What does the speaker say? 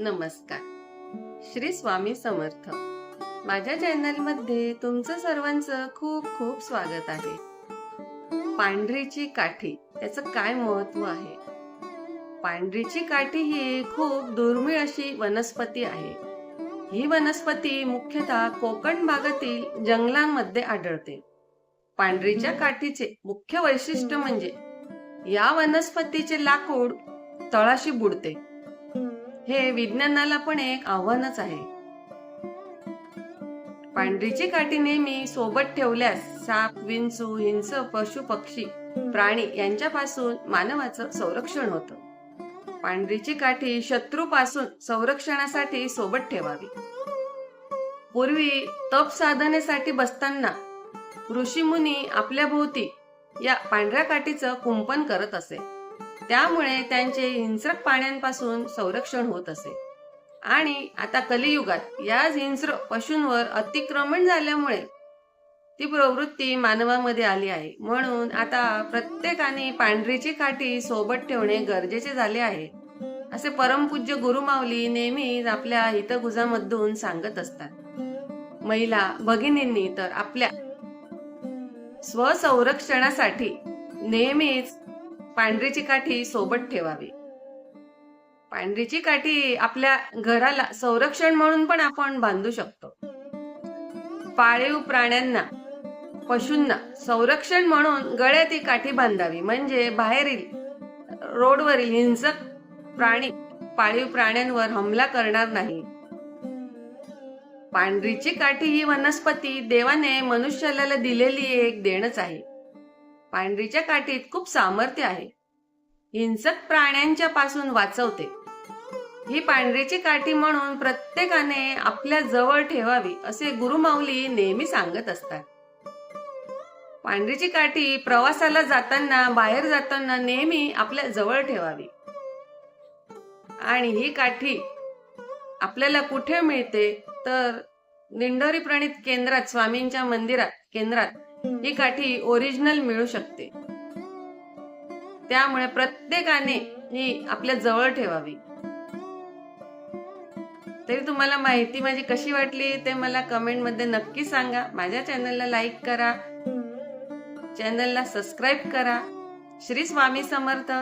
नमस्कार. श्री स्वामी समर्थ. माझ्या चॅनलमध्ये तुमचं सर्वांचं खूप खूप स्वागत आहे. पांढरीची काठी त्याचं काय महत्त्व आहे? पांढरीची काठी ही खूप दुर्मिळ अशी वनस्पती आहे. ही वनस्पती मुख्यतः कोकण भागातील जंगलांमध्ये आढळते. पांढरीच्या काठीचे मुख्य वैशिष्ट्य म्हणजे या वनस्पतीचे लाकूड तळाशी बुडते. हे विज्ञानाला पण एक आव्हानच आहे. पांढरीची काठी नेहमी सोबत ठेवल्यास साप विंचू हिंस पशु पक्षी प्राणी यांच्यापासून मानवाचं संरक्षण होतं. पांढरीची काठी शत्रूपासून संरक्षणासाठी सोबत ठेवावी. पूर्वी तप साधनेसाठी बसताना ऋषीमुनी आपल्या भोवती या पांढऱ्या काठीचं कुंपण करत असे. त्यामुळे त्यांचे हिंस्रक पाण्यांपासून संरक्षण होत असे. आणि आता कलियुगात याच हिंस्र पशूंवर अतिक्रमण झाल्यामुळे ती प्रवृत्ती मानवामध्ये आली आहे. म्हणून आता प्रत्येकाने पांढरीची काठी सोबत ठेवणे गरजेचे झाले आहे. असे परमपूज्य गुरुमाऊली नेहमीच आपल्या हितगुजामधून सांगत असतात. महिला भगिनींनी तर आपल्या स्वसंरक्षणासाठी नेहमीच पांढरीची काठी सोबत ठेवावी. पांढरीची काठी आपल्या घराला संरक्षण म्हणून पण आपण बांधू शकतो. पाळीव प्राण्यांना पशूंना संरक्षण म्हणून गळ्यात ही काठी बांधावी. म्हणजे बाहेरील रोडवरील हिंसक प्राणी पाळीव प्राण्यांवर हमला करणार नाही. पांढरीची काठी ही वनस्पती देवाने मनुष्याला दिलेली एक देणच आहे. पांढरीच्या काठीत खूप सामर्थ्य आहे. हिंसक प्राण्यांच्या पासून वाचवते. ही पांढरीची काठी म्हणून प्रत्येकाने आपल्या जवळ ठेवावी असे गुरुमाऊली नेहमी सांगत असतात. पांढरीची काठी प्रवासाला जाताना बाहेर जाताना नेहमी आपल्या जवळ ठेवावी. आणि ही काठी आपल्याला कुठे मिळते? तर दिंडोरी प्रणित केंद्रात स्वामींच्या मंदिरात केंद्रात. ही काठी ओरिजिनल मिळू शकते. त्यामुळे प्रत्येकाने ही आपल्या जवळ ठेवावी. तरी तुम्हाला माहिती माझी कशी वाटली ते मला कमेंटमध्ये नक्की सांगा. माझ्या चॅनलला लाईक करा. चॅनलला सबस्क्राईब करा. श्री स्वामी समर्थ.